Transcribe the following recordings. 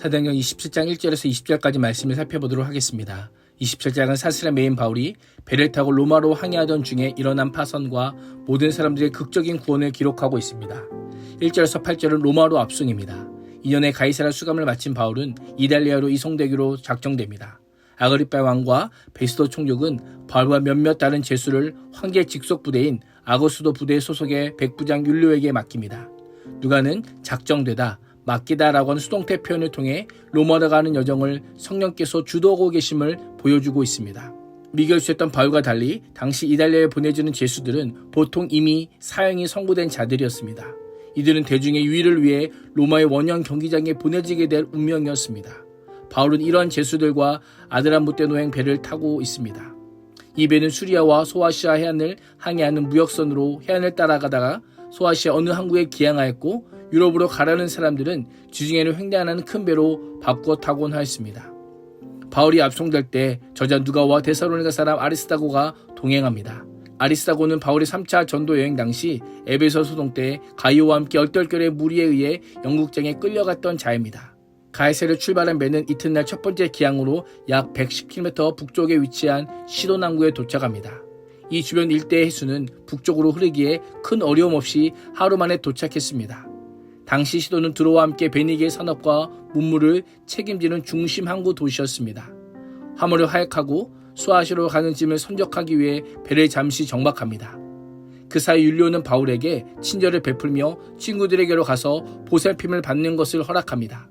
사도행전 27장 1절에서 20절까지 말씀을 살펴보도록 하겠습니다. 27장은 사슬에 메인 바울이 배를 타고 로마로 항해하던 중에 일어난 파선과 모든 사람들의 극적인 구원을 기록하고 있습니다. 1절에서 8절은 로마로 압송입니다. 2년의 가이사라 수감을 마친 바울은 이달리아로 이송되기로 작정됩니다. 아그리파 왕과 베스도 총독은 바울과 몇몇 다른 제수를 황제 직속 부대인 아거수도 부대 소속의 백부장 율리오에게 맡깁니다. 누가는 작정되다, 맡기다라고 하는 수동태 표현을 통해 로마로 가는 여정을 성령께서 주도하고 계심을 보여주고 있습니다. 미결수했던 바울과 달리 당시 이달리아에 보내주는 제수들은 보통 이미 사형이 선고된 자들이었습니다. 이들은 대중의 유의를 위해 로마의 원형 경기장에 보내지게 될 운명이었습니다. 바울은 이러한 제수들과 아드람무떼 노행 배를 타고 있습니다. 이 배는 수리아와 소아시아 해안을 항해하는 무역선으로 해안을 따라가다가 소아시아 어느 항구에 기항하였고 유럽으로 가라는 사람들은 지중해를 횡단하는 큰 배로 바꾸어 타곤 하였습니다. 바울이 압송될 때 저자 누가와 데살로니가 사람 아리스타고가 동행합니다. 아리스타고는 바울의 3차 전도 여행 당시 에베소 소동 때 가이오와 함께 얼떨결에 무리에 의해 영국장에 끌려갔던 자입니다. 가이세를 출발한 배는 이튿날 첫 번째 기항으로 약 110km 북쪽에 위치한 시도남구에 도착합니다. 이 주변 일대의 해수는 북쪽으로 흐르기에 큰 어려움 없이 하루 만에 도착했습니다. 당시 시도는 드로와 함께 베니게 산업과 문물을 책임지는 중심 항구 도시였습니다. 화물을 하역하고 수아시로 가는 짐을 선적하기 위해 배를 잠시 정박합니다. 그 사이 율리오는 바울에게 친절을 베풀며 친구들에게로 가서 보살핌을 받는 것을 허락합니다.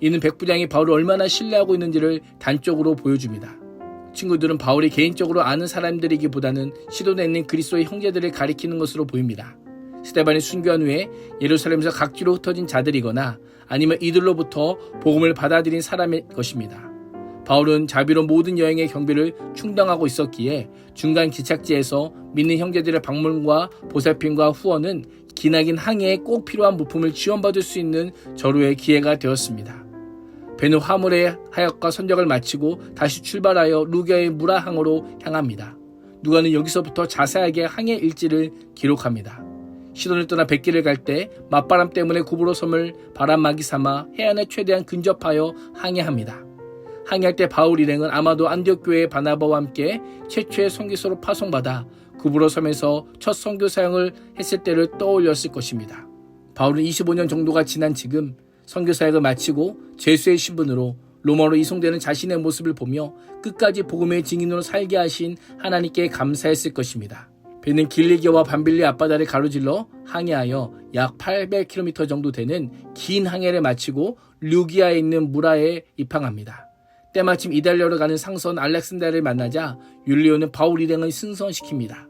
이는 백부장이 바울을 얼마나 신뢰하고 있는지를 단적으로 보여줍니다. 친구들은 바울이 개인적으로 아는 사람들이기보다는 시도에 있는 그리스도의 형제들을 가리키는 것으로 보입니다. 스테반이 순교한 후에 예루살렘에서 각지로 흩어진 자들이거나 아니면 이들로부터 복음을 받아들인 사람일 것입니다. 바울은 자비로 모든 여행의 경비를 충당하고 있었기에 중간 기착지에서 믿는 형제들의 방문과 보살핌과 후원은 기나긴 항해에 꼭 필요한 부품을 지원받을 수 있는 절호의 기회가 되었습니다. 배는 화물의 하역과 선적을 마치고 다시 출발하여 루기아의 무라항으로 향합니다. 누가는 여기서부터 자세하게 항해 일지를 기록합니다. 시돈을 떠나 백길을 갈때 맞바람 때문에 구부러 섬을 바람막이 삼아 해안에 최대한 근접하여 항해합니다. 항해할 때 바울 일행은 아마도 안디옥 교회의 바나바와 함께 최초의 선교사로 파송받아 구부러 섬에서 첫 선교 사역을 했을 때를 떠올렸을 것입니다. 바울은 25년 정도가 지난 지금 선교 사역을 마치고 제수의 신분으로 로마로 이송되는 자신의 모습을 보며 끝까지 복음의 증인으로 살게 하신 하나님께 감사했을 것입니다. 배는 길리기와 밤빌리 앞바다를 가로질러 항해하여 약 800km 정도 되는 긴 항해를 마치고 류기아에 있는 무라에 입항합니다. 때마침 이달리아로 가는 상선 알렉산다를 만나자 율리오는 바울 일행을 승선시킵니다.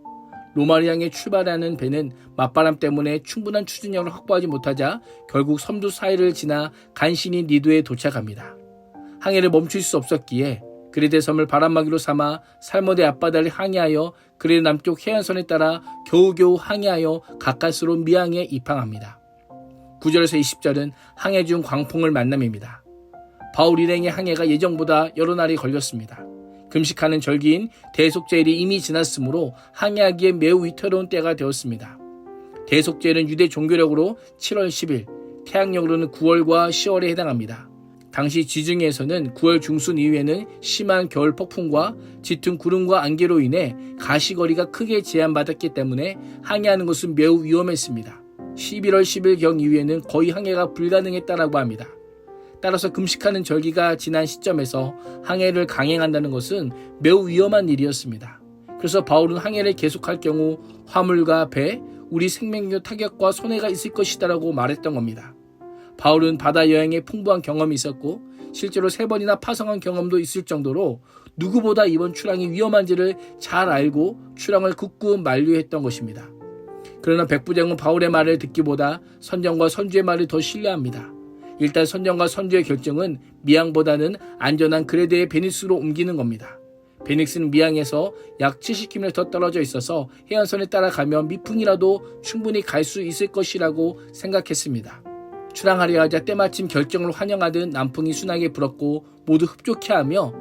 로마를 향해 출발하는 배는 맞바람 때문에 충분한 추진력을 확보하지 못하자 결국 섬두 사이를 지나 간신히 니도에 도착합니다. 항해를 멈출 수 없었기에 그레데 섬을 바람막이로 삼아 살모데 앞바다를 항해하여 그레데 남쪽 해안선에 따라 겨우겨우 항해하여 가까스로 미항에 입항합니다. 9절에서 20절은 항해 중 광풍을 만남입니다. 바울 일행의 항해가 예정보다 여러 날이 걸렸습니다. 금식하는 절기인 대속제일이 이미 지났으므로 항해하기에 매우 위태로운 때가 되었습니다. 대속제일은 유대 종교력으로 7월 10일, 태양력으로는 9월과 10월에 해당합니다. 당시 지중해에서는 9월 중순 이후에는 심한 겨울 폭풍과 짙은 구름과 안개로 인해 가시거리가 크게 제한받았기 때문에 항해하는 것은 매우 위험했습니다. 11월 10일경 이후에는 거의 항해가 불가능했다라고 합니다. 따라서 금식하는 절기가 지난 시점에서 항해를 강행한다는 것은 매우 위험한 일이었습니다. 그래서 바울은 항해를 계속할 경우 화물과 배, 우리 생명력 타격과 손해가 있을 것이다라고 말했던 겁니다. 바울은 바다 여행에 풍부한 경험이 있었고 실제로 세 번이나 파송한 경험도 있을 정도로 누구보다 이번 출항이 위험한지를 잘 알고 출항을 굳고 만류했던 것입니다. 그러나 백부장은 바울의 말을 듣기보다 선정과 선주의 말을 더 신뢰합니다. 일단 선정과 선주의 결정은 미항보다는 안전한 그레드의 베니스로 옮기는 겁니다. 베닉스는 미항에서 약 70km 떨어져 있어서 해안선에 따라가면 미풍이라도 충분히 갈 수 있을 것이라고 생각했습니다. 출항하려 하자 때마침 결정을 환영하듯 남풍이 순하게 불었고 모두 흡족해 하며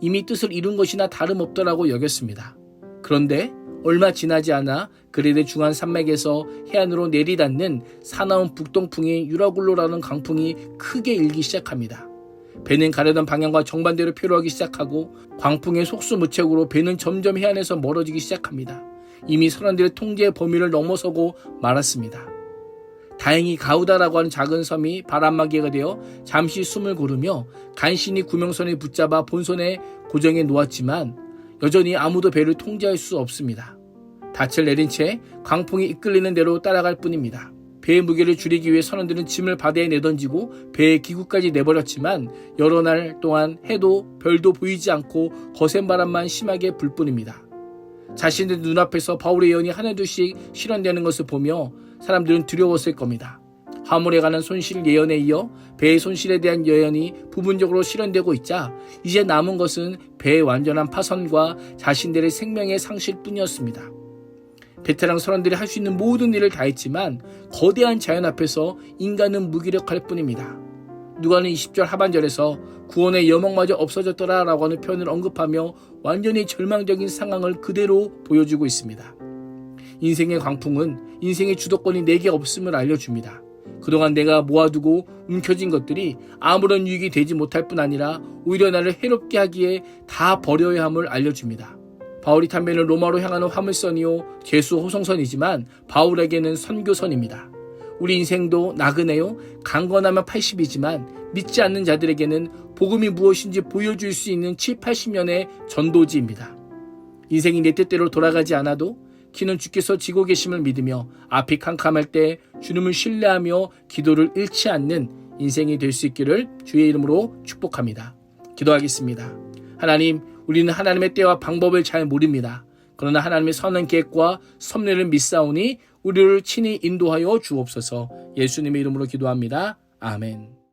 이미 뜻을 이룬 것이나 다름없더라고 여겼습니다. 그런데 얼마 지나지 않아 그레데 중한 산맥에서 해안으로 내리닫는 사나운 북동풍이 유라굴로라는 강풍이 크게 일기 시작합니다. 배는 가려던 방향과 정반대로 표류하기 시작하고 광풍의 속수무책으로 배는 점점 해안에서 멀어지기 시작합니다. 이미 선원들의 통제 범위를 넘어서고 말았습니다. 다행히 가우다라고 하는 작은 섬이 바람막이가 되어 잠시 숨을 고르며 간신히 구명선에 붙잡아 본선에 고정해 놓았지만 여전히 아무도 배를 통제할 수 없습니다. 닻을 내린 채 광풍이 이끌리는 대로 따라갈 뿐입니다. 배의 무게를 줄이기 위해 선원들은 짐을 바다에 내던지고 배의 기구까지 내버렸지만 여러 날 동안 해도 별도 보이지 않고 거센 바람만 심하게 불 뿐입니다. 자신들 눈앞에서 바울의 예언이 하나둘씩 실현되는 것을 보며 사람들은 두려웠을 겁니다. 화물에 관한 손실 예언에 이어 배의 손실에 대한 예언이 부분적으로 실현되고 있자 이제 남은 것은 배의 완전한 파손과 자신들의 생명의 상실 뿐이었습니다. 베테랑 선원들이 할 수 있는 모든 일을 다 했지만 거대한 자연 앞에서 인간은 무기력할 뿐입니다. 누가는 20절 하반절에서 구원의 여몽마저 없어졌더라 라고 하는 표현을 언급하며 완전히 절망적인 상황을 그대로 보여주고 있습니다. 인생의 광풍은 인생의 주도권이 내게 없음을 알려줍니다. 그동안 내가 모아두고 움켜진 것들이 아무런 유익이 되지 못할 뿐 아니라 오히려 나를 해롭게 하기에 다 버려야 함을 알려줍니다. 바울이 탐배는 로마로 향하는 화물선이요 제수 호송선이지만 바울에게는 선교선입니다. 우리 인생도 나그네요 강건하면 80이지만 믿지 않는 자들에게는 복음이 무엇인지 보여줄 수 있는 7, 80년의 전도지입니다. 인생이 내 뜻대로 돌아가지 않아도 키는 주께서 지고 계심을 믿으며 앞이 캄캄할 때 주님을 신뢰하며 기도를 잃지 않는 인생이 될 수 있기를 주의 이름으로 축복합니다. 기도하겠습니다. 하나님, 우리는 하나님의 때와 방법을 잘 모릅니다. 그러나 하나님의 선한 계획과 섭리를 믿사오니 우리를 친히 인도하여 주옵소서 예수님의 이름으로 기도합니다. 아멘.